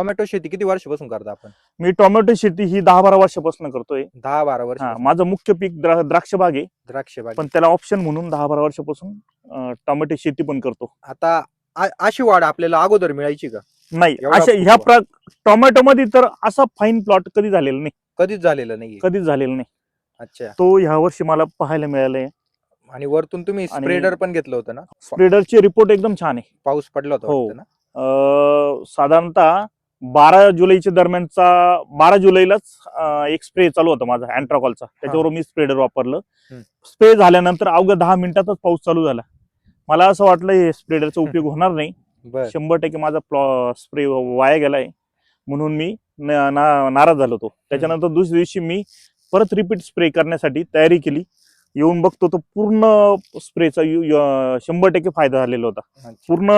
Tomato शेती किती वर्षापासून करता आपण? मी टोमॅटो शेती ही दहा बारा वर्षापासून करतोय. दहा बारा वर्ष हा माझं मुख्य पीक द्रा- द्राक्ष बाग आहे. द्राक्ष बाग पण त्याला ऑप्शन म्हणून दहा बारा वर्षापासून अं, टोमॅटो शेती पण करतो. आता आ- अशी वाढ आपल्याला अगोदर मिळायची का? नाही एवढा अशा ह्या प्र टोमॅटो मध्ये तर असा फाईन प्लॉट कधी झालेला नाही. कधीच झालेलं नाहीये. कधीच झालेला नाही. अच्छा. तो ह्या वर्षी मला पाहायला मिळालाय. आणि वरतून तुम्ही आणि- स्प्रेडर पण घेतलं होतं ना? स्प्रेडरचे रिपोर्ट एकदम छान आहे. पाऊस पडला होता हो. वाटतं ना? अं, साधारणतः बारा जुलैच्या दरम्यानचा बारा जुलैलाच एक स्प्रे चालू होता माझा अँट्राकॉलचा त्याच्यावर मी स्प्रेडर वापरलं. स्प्रे झाल्यानंतर अवघ्या दहा मिनिटातच पाऊस चालू झाला. मला असं वाटलं हे स्प्रेडरचा उपयोग होणार नाही. शंभर टक्के माझा स्प्रे वाया गेलाय. म्हणून मी नाराज झालो होतो. त्याच्यानंतर दुसऱ्या दिवशी मी परत रिपीट स्प्रे करण्यासाठी तयारी केली. येऊन बघतो तर पूर्ण स्प्रेचा शंभर टक्के फायदा झालेला होता. पूर्ण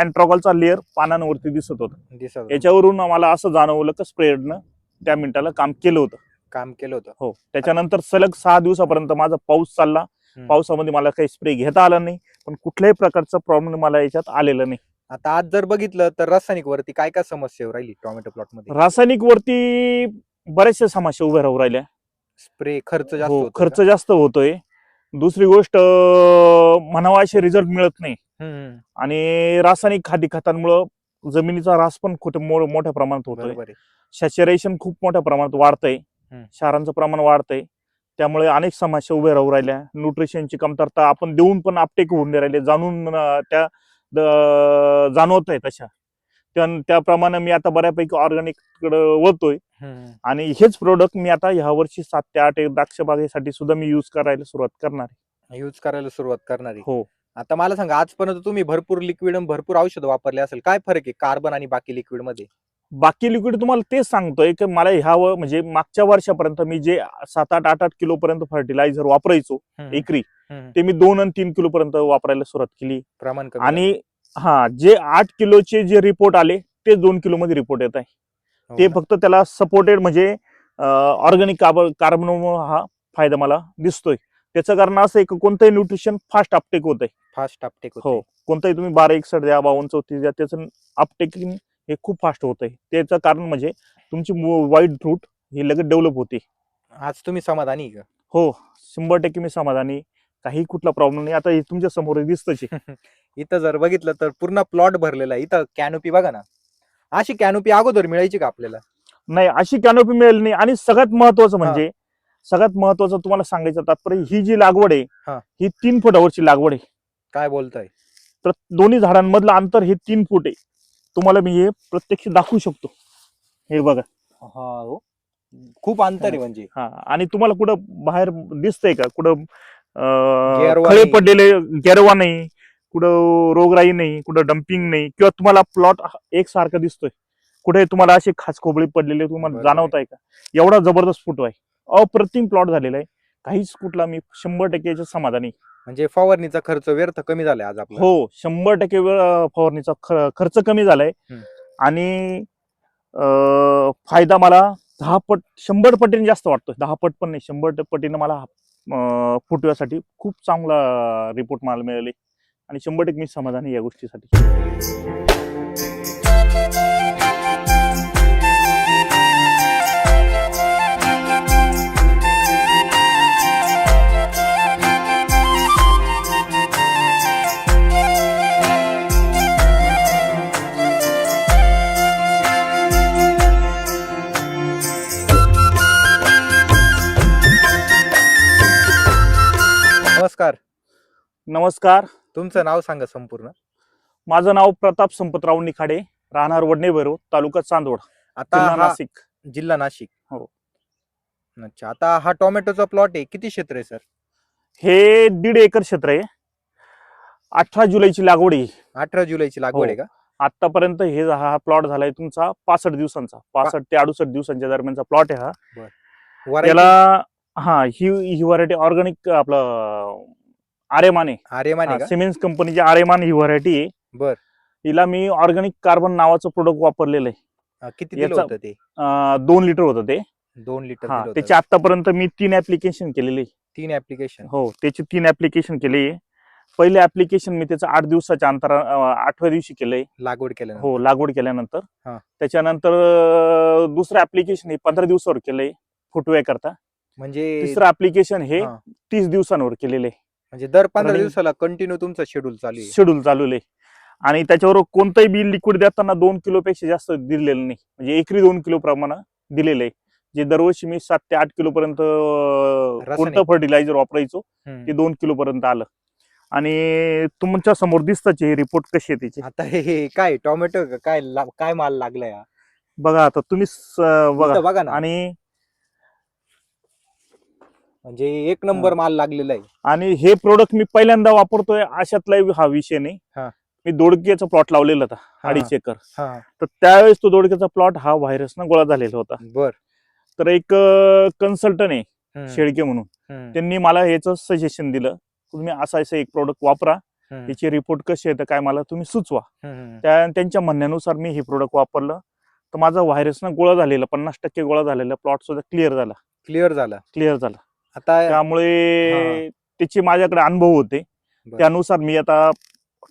अँट्रॉकॉलचा लेअर पानांवरती दिसत होता. दिसत. याच्यावरून मला असं जाणवलं की स्प्रेडनं त्या मिनिटाला काम केलं होतं. काम केलं होतं. हो. त्याच्यानंतर सलग सहा दिवसापर्यंत माझा पाऊस चालला. पावसामध्ये मला काही स्प्रे घेता आला नाही पण कुठल्याही प्रकारचा प्रॉब्लेम मला याच्यात आलेला नाही. आता आज जर बघितलं तर रासायनिक वरती काय काय समस्या राहिली टोमॅटो प्लॉटमध्ये रासायनिक वरती बऱ्याचशा समस्या उभ्या राहू राहिल्या. स्प्रे खर्च जास्त हो खर्च का? जास्त होतोय. दुसरी गोष्ट अं, म्हणावा असे रिझल्ट मिळत नाही. हम्म, आणि रासायनिक खादी खतांमुळं जमिनीचा रास पण खूप मो- मोठ्या प्रमाणात होतोय. बरोबर आहे. सॅच्युरेशन खूप मोठ्या प्रमाणात वाढतंय. हम्म. क्षारांचं प्रमाण वाढतंय. त्यामुळे अनेक समस्या उभ्या राहू राहिल्या. न्यूट्रिशनची कमतरता आपण देऊन पण आपटेक होऊन नाही राहिले. जाणून अं, त्या द- जाणवत आहे तशा. त्या- त्याप्रमाणे मी आता बऱ्यापैकी ऑर्गॅनिककडे वळतोय. आणि हेच प्रोडक्ट मी आता ह्या वर्षी सात ते आठ द्राक्ष बागेसाठी सुद्धा मी युज करायला सुरुवात करणार आहे. यूज करायला सुरुवात करणार आहे. हो. आता मला सांगा आजपर्यंत तुम्ही भरपूर लिक्विड भरपूर औषध वापरले असेल. काय फरक आहे कार्बन आणि बाकी लिक्विडमध्ये? बाकी लिक्विड तुम्हाला तेच सांगतोय की मला ह्या म्हणजे मागच्या वर्षापर्यंत मी जे सात आठ आठ आठ किलो पर्यंत फर्टिलायझर वापरायचो एकरी. ते मी दोन आणि तीन किलो पर्यंत वापरायला सुरुवात केली. प्रमाण आणि हा जे आठ किलोचे जे रिपोर्ट आले ते दोन किलो मध्ये रिपोर्ट येत आहे. ते ना? फक्त त्याला सपोर्टेड म्हणजे ऑर्गॅनिक कार्बन हा फायदा मला दिसतोय. त्याचं कारण असं आहे की कोणतंही न्यूट्रिशन फास्ट अपटेक होत आहे फास्ट अपटेक हो कोणताही तुम्ही बारा एकसठ द्या बावन्न चौतीस द्या त्याचं अपटेकिंग हे खूप फास्ट होत आहे त्याचं कारण म्हणजे तुमची व्हाईट फ्रूट ही लगेच डेव्हलप होते. आज तुम्ही समाधानी का? हो. शंभर टक्के मी समाधानी काही कुठला प्रॉब्लेम नाही. आता हे तुमच्यासमोर दिसतच आहे. इथं जर बघितलं तर पूर्ण प्लॉट भरलेला आहे. इथं कॅनोपी बघा ना. अशी कॅनोपी अगोदर मिळायची का आपल्याला? नाही अशी कॅनोपी मिळेल नाही. आणि सगळ्यात महत्वाचं म्हणजे सगळ्यात महत्वाचं तुम्हाला सांगायचं तात्पर्य ही जी लागवड आहे हा. ही तीन फुटावरची लागवड आहे. काय बोलताय? तर दोन्ही झाडांमधलं अंतर हे तीन फूट आहे. तुम्हाला मी हे प्रत्यक्ष दाखवू शकतो. हे बघा. हा हो. खूप अंतर आहे म्हणजे. हा आणि तुम्हाला कुठं बाहेर दिसतंय का? कुठं अं, गेरवा खळे नाही. पडलेले गेरवा नाही कुठं रोगराई नाही कुठं डम्पिंग नाही किंवा तुम्हाला प्लॉट एकसारखा दिसतोय. कुठे तुम्हाला असे खास खोबळी पडलेले तुम्हाला. जाणवत आहे. का? एवढा जबरदस्त फुटो आहे. अप्रतिम प्लॉट झालेला आहे. काहीच कुठला मी शंभर टक्के समाधानी म्हणजे फवारणीचा खर्च व्यर्थ कमी झालाय आज आपला. हो शंभर टक्के फवारणीचा खर्च कमी झालाय. आणि फायदा मला दहा पट शंभर पटीने जास्त वाटतोय. दहा पट पण नाही शंभर पटीने मला फुटव्यासाठी खूप चांगला रिपोर्ट मला मिळाले. आणि शंभर टक्के मी समाधानी या गोष्टीसाठी. नमस्कार. नमस्कार. तुमचं नाव सांगा संपूर्ण. माझं नाव प्रताप संपतराव निखाडे राहणार वडणे भैरव तालुका चांदवड आता जिल्हा हा नाशिक. जिल्हा नाशिक. हो. अच्छा आता हा टोमॅटोचा प्लॉट आहे किती क्षेत्र आहे सर? हे दीड एकर क्षेत्र आहे. अठरा जुलैची लागवड आहे अठरा जुलैची लागवड आहे का? आतापर्यंत हे झा- हा प्लॉट झालाय तुमचा पासष्ट दिवसांचा. पासष्ट ते अडुसष्ट दिवसांच्या दरम्यानचा प्लॉट आहे हा. Variety? त्याला हा ही ही व्हरायटी ऑर्गॅनिक आपलं आर्यमान. आहे आर्यमान आहे का? सिमेन्स कंपनीची आर्यमान ही व्हरायटी आहे. बर. हिला मी ऑर्गॅनिक कार्बन नावाचं प्रोडक्ट वापरलेलं आहे. किती दिलं याचा- होतं ते? अं, दोन लिटर होतं ते. दोन लिटर हा दिलं होतं. त्याची आतापर्यंत मी तीन ऍप्लिकेशन केलेली. तीन ऍप्लिकेशन हो त्याची तीन ऍप्लिकेशन केली पहिले ऍप्लिकेशन मी त्याचं आठ दिवसाच्या अंतरा आठव्या दिवशी केलंय. लागवड केलं हो लागवड केल्यानंतर. हा. त्याच्यानंतर अं, दुसरं ऍप्लिकेशन हे पंधरा दिवसावर केलंय फुटवे करता म्हणजे तिसरं ऍप्लिकेशन हे हा. तीस दिवसांवर केलेलं आहे. म्हणजे दर पंधरा running- दिवसाला कंटिन्यू तुमचं शेड्यूल चालू आहे शेड्यूल चालू आहे आणि त्याच्यावर कोणतंही बिल लिक्विड देताना दोन किलो पेक्षा जास्त दिलेलं नाही म्हणजे एकरी दोन किलो प्रमाण दिलेलं आहे जे दरवर्षी मी सात ते आठ किलो पर्यंत अं, रासायनिक. कोणतं फर्टिलायझर वापरायचो हम्म. ते दोन किलो पर्यंत आलं आणि तुमच्यासमोर दिसताच हे रिपोर्ट कसे आहे त्याचे आता हे हे काय टोमॅटो का? काय ला- काय माल लागलाय हा? बघा आता तुम्ही स- बघा इथं बघा ना आणि म्हणजे एक नंबर. माल लागलेला आहे. आणि हे प्रोडक्ट मी पहिल्यांदा वापरतोय अशातला हा विषय नाही. हा. मी दोडक्याचा प्लॉट लावलेला होता. अडीच एकर. हा. तर त्यावेळेस तो दोडक्याचा प्लॉट हा व्हायरसनं गोळा झालेला होता. बर. तर एक कन्सल्टंट आहे हम्म, शेळके म्हणून. हम्म, त्यांनी मला याचं सजेशन दिलं तुम्ही असं असं एक प्रोडक्ट वापरा हम्म, याचे रिपोर्ट कसे येतं काय मला तुम्ही सुचवा. हम्म, त्या त्यांच्या म्हणण्यानुसार मी हे प्रोडक्ट वापरलं. तर माझा व्हायरसनं गोळा झालेला पन्नास टक्के गोळा झालेला प्लॉट सुद्धा क्लिअर झाला. क्लिअर झाला. क्लिअर झाला. आता त्यामुळे त्याचे माझ्याकडे अनुभव होते. बरं. त्यानुसार मी आता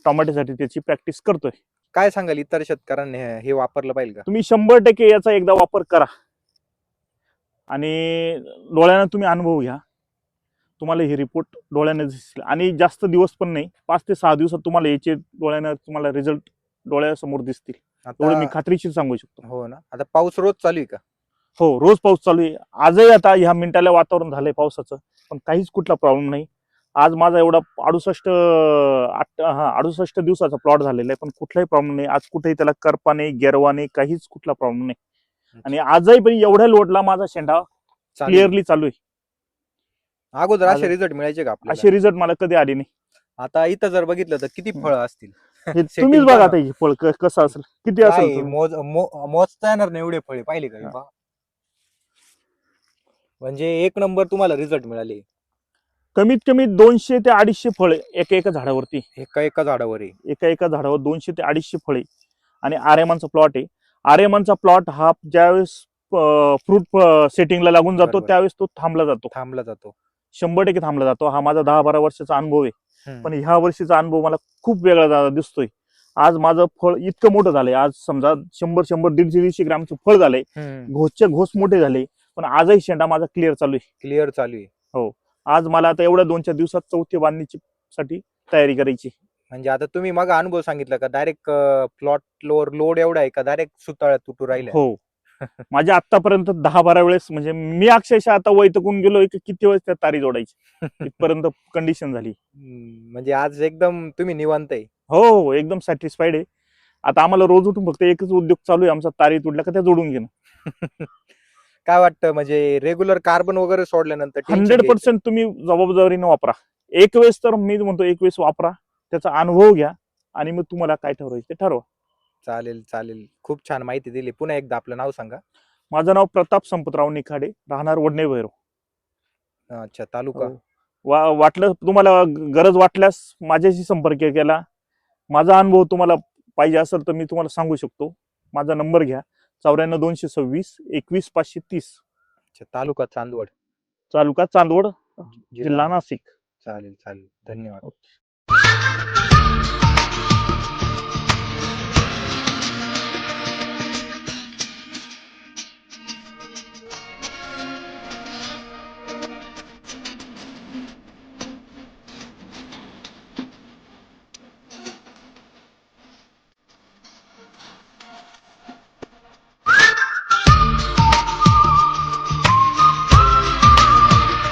टोमॅटोसाठी त्याची प्रॅक्टिस करतोय. काय सांगाल इतर शेतकऱ्यांनी हे- हे वापरलं पाहिजे का? तुम्ही शंभर टक्के याचा एकदा वापर करा. आणि डोळ्यानं तुम्ही अनुभव घ्या. तुम्हाला हे रिपोर्ट डोळ्याने दिसतील आणि जास्त दिवस पण नाही पाच ते सहा दिवसात तुम्हाला याचे डोळ्यानं तुम्हाला रिझल्ट डोळ्यासमोर दिसतील. एवढं मी आता खात्रीशीर सांगू शकतो. हो ना. आता पाऊस रोज चालू आहे का? हो रोज पाऊस चालू आहे. आजही आता ह्या मिनिटाला वातावरण झालंय पावसाचं. पण काहीच कुठला प्रॉब्लेम नाही. आज माझा एवढा अडुसष्ट आठ हा अडुसष्ट दिवसाचा प्लॉट झालेला आहे. पण कुठलाही प्रॉब्लेम नाही. आज कुठेही त्याला करपा नाही गेरवा नाही काहीच कुठला प्रॉब्लेम नाही. आणि आजही पण एवढ्या लोडला माझा शेंडा. क्लिअरली चालू आहे. अगोदर असे रिझल्ट मिळायचे का आपल्याला? असे रिझल्ट मला कधी आले नाही. आता इथं जर बघितलं तर किती फळं असतील? हे तुम्हीच बघा. आता हे फळ क- कसं असेल. किती काय असेल? मोज मो- मोजता येणार नाही एवढे फळे. पाहिले का हे. हा. पहा. म्हणजे एक नंबर तुम्हाला रिझल्ट मिळाले. कमीत कमी दोनशे ते अडीचशे फळे एका एका झाडावरती. एका एका झाडावर आहे एका एका झाडावर दोनशे ते अडीचशे फळे. आणि आर्यमानचा प्लॉट आहे. आर्यमानचा प्लॉट हा ज्यावेळेस फ्रूट सेटिंगला लागून जातो बरोबर. त्यावेळेस तो थांबला जातो. थांबला जातो. शंभर टक्के थांबला जातो. हा माझा दहा बारा वर्षाचा अनुभव आहे. पण ह्या वर्षीचा अनुभव मला खूप वेगळा जा- दिसतोय. आज माझं फळ इतकं मोठं झालंय. आज समजा शंभर शंभर दीडशे दीडशे ग्रामचं फळ झालंय. हम्म. घोसचे घोस मोठे झाले. पण आजही शेंडा माझा क्लिअर चालू आहे. क्लिअर चालू आहे. आज मला आता एवढ्या दोन चार दिवसात चौथी बांधणीची साठी तयारी करायची म्हणजे आता तुम्ही मग अनुभव सांगितला का? डायरेक्ट प्लॉट लोर लोड एवढा आहे का? डायरेक्ट सुताळ्यात तुटू राहिला हो. माझ्या आतापर्यंत दहा बारा वेळेस म्हणजे मी अक्षरशः आता वैतकून गेलोय की किती वेळेस त्या तारी जोडायची. इथपर्यंत कंडिशन झाली. म्हणजे आज एकदम तुम्ही निवांत आहे. हो हो एकदम सॅटिस्फाईड आहे. आता आम्हाला रोज उठून फक्त एकच उद्योग चालू आहे. आमचा तारी तुटला का त्या जोडून घेणं. काय वाटतं? म्हणजे रेग्युलर कार्बन वगैरे सोडल्यानंतर tension हंड्रेड घ्यायचं. पर्सेंट तुम्ही जबाबदारीने वापरा. एक वेळेस तर मी म्हणतो एक वेळेस वापरा. त्याचा अनुभव घ्या आणि मग तुम्हाला काय ठरवायचं ते ठरवा. चालेल चालेल. खूप छान माहिती दिली. पुन्हा एकदा आपलं नाव सांगा. माझं नाव प्रताप संपतराव निखाडे. राहणार वडणे भैरव. अच्छा तालुका. हो. वा वाटलं तुम्हाला ग- गरज वाटल्यास माझ्याशी संपर्क केला. माझा अनुभव तुम्हाला पाहिजे असेल तर मी तुम्हाला सांगू शकतो. माझा नंबर घ्या. चौऱ्याण्णव दोनशे सव्वीस एकवीस पाचशे तीस. अच्छा तालुका चांदवड. तालुका चांदवड जिल्हा. नाशिक. चालेल चालेल. धन्यवाद.